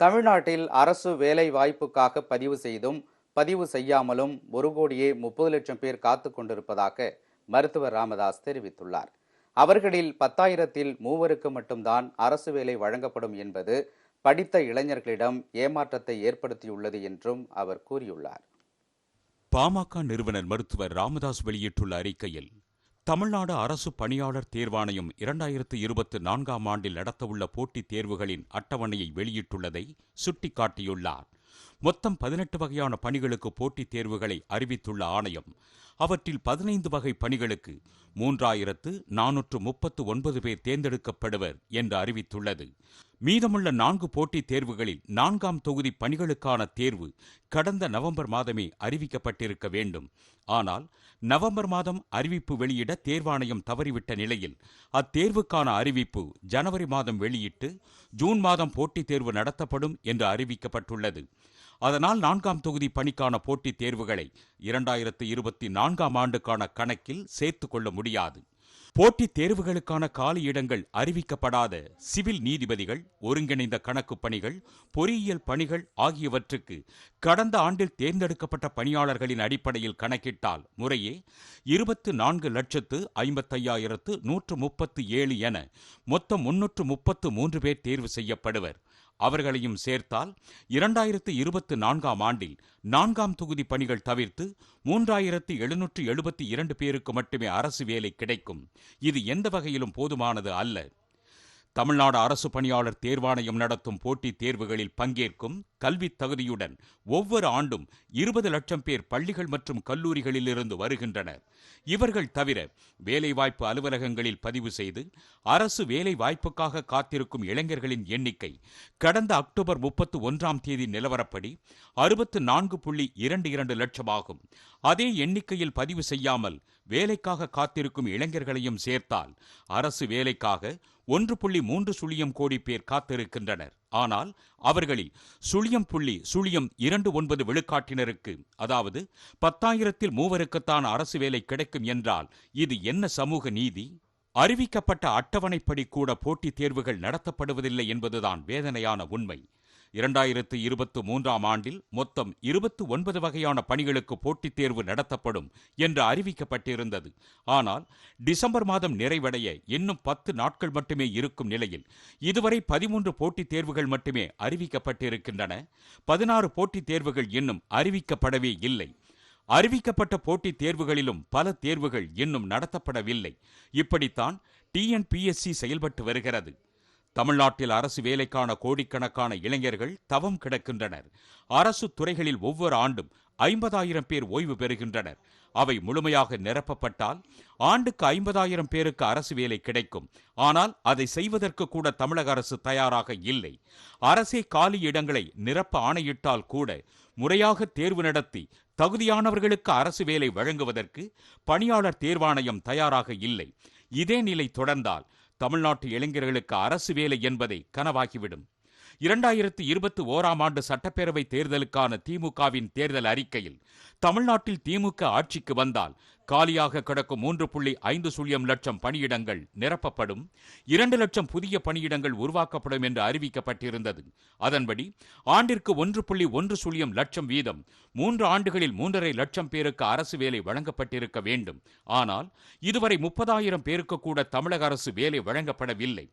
தமிழ்நாட்டில் அரசு வேலை வாய்ப்புக்காக பதிவு செய்தும் பதிவு செய்யாமலும் ஒரு கோடியே முப்பது லட்சம் பேர் காத்து கொண்டிருப்பதாக மருத்துவர் ராமதாஸ் தெரிவித்துள்ளார். அவர்களில் பத்தாயிரத்தில் மூவருக்கு மட்டும்தான் அரசு வேலை வழங்கப்படும் என்பது படித்த இளைஞர்களிடம் ஏமாற்றத்தை ஏற்படுத்தியுள்ளது என்றும் அவர் கூறியுள்ளார். பாமக நிறுவனர் மருத்துவர் ராமதாஸ் வெளியிட்டுள்ள அறிக்கையில் தமிழ்நாடு அரசு பணியாளர் தேர்வாணையம் இரண்டாயிரத்து இருபத்தி நான்காம் ஆண்டில் நடத்தவுள்ள போட்டித் தேர்வுகளின் அட்டவணையை வெளியிட்டுள்ளதை சுட்டிக்காட்டியுள்ளார். மொத்தம் பதினெட்டு வகையான பணிகளுக்கு போட்டித் தேர்வுகளை அறிவித்துள்ள ஆணையம் அவற்றில் பதினைந்து வகை பணிகளுக்கு மூன்றாயிரத்து நானூற்று முப்பத்து ஒன்பது பேர் தேர்ந்தெடுக்கப்படுவர் என்று அறிவித்துள்ளது. மீதமுள்ள நான்கு போட்டித் தேர்வுகளில் நான்காம் தொகுதி பணிகளுக்கான தேர்வு கடந்த நவம்பர் மாதமே அறிவிக்கப்பட்டிருக்க வேண்டும். ஆனால் நவம்பர் மாதம் அறிவிப்பு வெளியிட தேர்வாணையம் தவறிவிட்ட நிலையில் அத்தேர்வுக்கான அறிவிப்பு ஜனவரி மாதம் வெளியிட்டு ஜூன் மாதம் போட்டித் தேர்வு நடத்தப்படும் என்று அறிவிக்கப்பட்டுள்ளது. அதனால் நான்காம் தொகுதி பணிக்கான போட்டித் தேர்வுகளை இரண்டாயிரத்து இருபத்தி நான்காம் ஆண்டுக்கான கணக்கில் சேர்த்துக் கொள்ள முடியாது. போட்டித் தேர்வுகளுக்கான காலி இடங்கள் அறிவிக்கப்படாத சிவில் நீதிபதிகள் ஒருங்கிணைந்த கணக்கு பணிகள் பொறியியல் பணிகள் ஆகியவற்றுக்கு கடந்த ஆண்டில் தேர்ந்தெடுக்கப்பட்ட பணியாளர்களின் அடிப்படையில் கணக்கிட்டால் முறையே இருபத்து நான்கு லட்சத்து ஐம்பத்தையாயிரத்து நூற்று முப்பத்து ஏழு என மொத்தம் முன்னூற்று முப்பத்து மூன்று பேர் தேர்வு செய்யப்படுவர். அவர்களையும் சேர்த்தால் இரண்டாயிரத்து இருபத்து நான்காம் ஆண்டில் நான்காம் தொகுதி பணிகள் தவிர்த்து மூன்றாயிரத்து எழுநூற்று எழுபத்தி இரண்டு பேருக்கு மட்டுமே அரசு வேலை கிடைக்கும். இது எந்த வகையிலும் போதுமானது அல்ல. தமிழ்நாடு அரசு பணியாளர் தேர்வாணையம் நடத்தும் போட்டித் தேர்வுகளில் பங்கேற்கும் கல்வித் தகுதியுடன் ஒவ்வொரு ஆண்டும் இருபது லட்சம் பேர் பள்ளிகள் மற்றும் கல்லூரிகளிலிருந்து வருகின்றனர். இவர்கள் தவிர வேலைவாய்ப்பு அலுவலகங்களில் பதிவு செய்து அரசு வேலை வாய்ப்புக்காக காத்திருக்கும் இளைஞர்களின் எண்ணிக்கை கடந்த அக்டோபர் முப்பத்து ஒன்றாம் தேதி நிலவரப்படி அறுபத்து நான்கு புள்ளி இரண்டு இரண்டு லட்சம் ஆகும் அதே எண்ணிக்கையில் பதிவு செய்யாமல் வேலைக்காக காத்திருக்கும் இளைஞர்களையும் சேர்த்தால் அரசு வேலைக்காக ஒன்று புள்ளி மூன்று சுழியம் கோடி பேர் காத்திருக்கின்றனர். ஆனால் அவர்களில் சுழியம் புள்ளி சுழியம் இரண்டு ஒன்பது விழுக்காட்டினருக்கு அதாவது பத்தாயிரத்தில் மூவருக்குத்தான் அரசு வேலை கிடைக்கும் என்றால் இது என்ன சமூக நீதி? அறிவிக்கப்பட்ட அட்டவணைப்படி கூட போட்டித் தேர்வுகள் நடத்தப்படுவதில்லை என்பதுதான் வேதனையான உண்மை. இரண்டாயிரத்து இருபத்து மூன்றாம் ஆண்டில் மொத்தம் இருபத்து ஒன்பது வகையான பணிகளுக்கு போட்டித் தேர்வு நடத்தப்படும் என்று அறிவிக்கப்பட்டிருந்தது. ஆனால் டிசம்பர் மாதம் நிறைவடைய இன்னும் பத்து நாட்கள் மட்டுமே இருக்கும் நிலையில் இதுவரை பதிமூன்று போட்டித் தேர்வுகள் மட்டுமே அறிவிக்கப்பட்டிருக்கின்றன. பதினாறு போட்டித் தேர்வுகள் இன்னும் அறிவிக்கப்படவே இல்லை. அறிவிக்கப்பட்ட போட்டித் தேர்வுகளிலும் பல தேர்வுகள் இன்னும் நடத்தப்படவில்லை. இப்படித்தான் டிஎன்பிஎஸ்சி செயல்பட்டு வருகிறது. தமிழ்நாட்டில் அரசு வேலைக்கான கோடிக்கணக்கான இளைஞர்கள் தவம் கிடக்கின்றனர். அரசு துறைகளில் ஒவ்வொரு ஆண்டும் ஐம்பதாயிரம் பேர் ஓய்வு பெறுகின்றனர். அவை முழுமையாக நிரப்பப்பட்டால் ஆண்டுக்கு ஐம்பதாயிரம் பேருக்கு அரசு வேலை கிடைக்கும். ஆனால் அதை செய்வதற்கு கூட தமிழக அரசு தயாராக இல்லை. அரசே காலி இடங்களை நிரப்ப ஆணையிட்டால் கூட முறையாக தேர்வு நடத்தி தகுதியானவர்களுக்கு அரசு வேலை வழங்குவதற்கு பணியாளர் தேர்வாணையம் தயாராக இல்லை. இதே நிலை தொடர்ந்தால் தமிழ்நாட்டு இளைஞர்களுக்கு அரசு வேலை என்பதை கனவாகிவிடும். இரண்டாயிரத்து இருபத்தி ஓராம் ஆண்டு சட்டப்பேரவை தேர்தலுக்கான திமுகவின் தேர்தல் அறிக்கையில் தமிழ்நாட்டில் திமுக ஆட்சிக்கு வந்தால் காலியாக கிடக்கும் மூன்று புள்ளி ஐந்து சுழியம் லட்சம் பணியிடங்கள் நிரப்பப்படும். இரண்டு லட்சம் புதிய பணியிடங்கள் உருவாக்கப்படும் என்று அறிவிக்கப்பட்டிருந்தது. அதன்படி ஆண்டிற்கு ஒன்று புள்ளி ஒன்று சுழியம் லட்சம் வீதம் மூன்று ஆண்டுகளில் மூன்றரை லட்சம் பேருக்கு அரசு வேலை வழங்கப்பட்டிருக்க வேண்டும். ஆனால் இதுவரை முப்பதாயிரம் பேருக்கு கூட தமிழக அரசு வேலை வழங்கப்படவில்லை.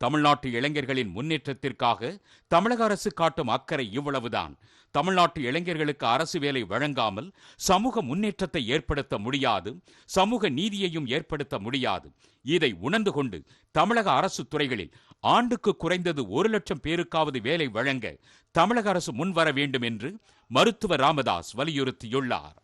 தமிழ்நாட்டு இளைஞர்களின் முன்னேற்றத்திற்காக தமிழக அரசு காட்டும் அக்கறை இவ்வளவுதான். தமிழ்நாட்டு இளைஞர்களுக்கு அரசு வேலை வழங்காமல் சமூக முன்னேற்றத்தை ஏற்படுத்த முடியாது. முடியாது சமூக நீதியையும் ஏற்படுத்த முடியாது. இதை உணர்ந்து கொண்டு தமிழக அரசு துறைகளில் ஆண்டுக்கு குறைந்தது ஒரு லட்சம் பேருக்காவது வேலை வழங்க தமிழக அரசு முன்வர வேண்டும் என்று மருத்துவர் ராமதாஸ் வலியுறுத்தியுள்ளார்.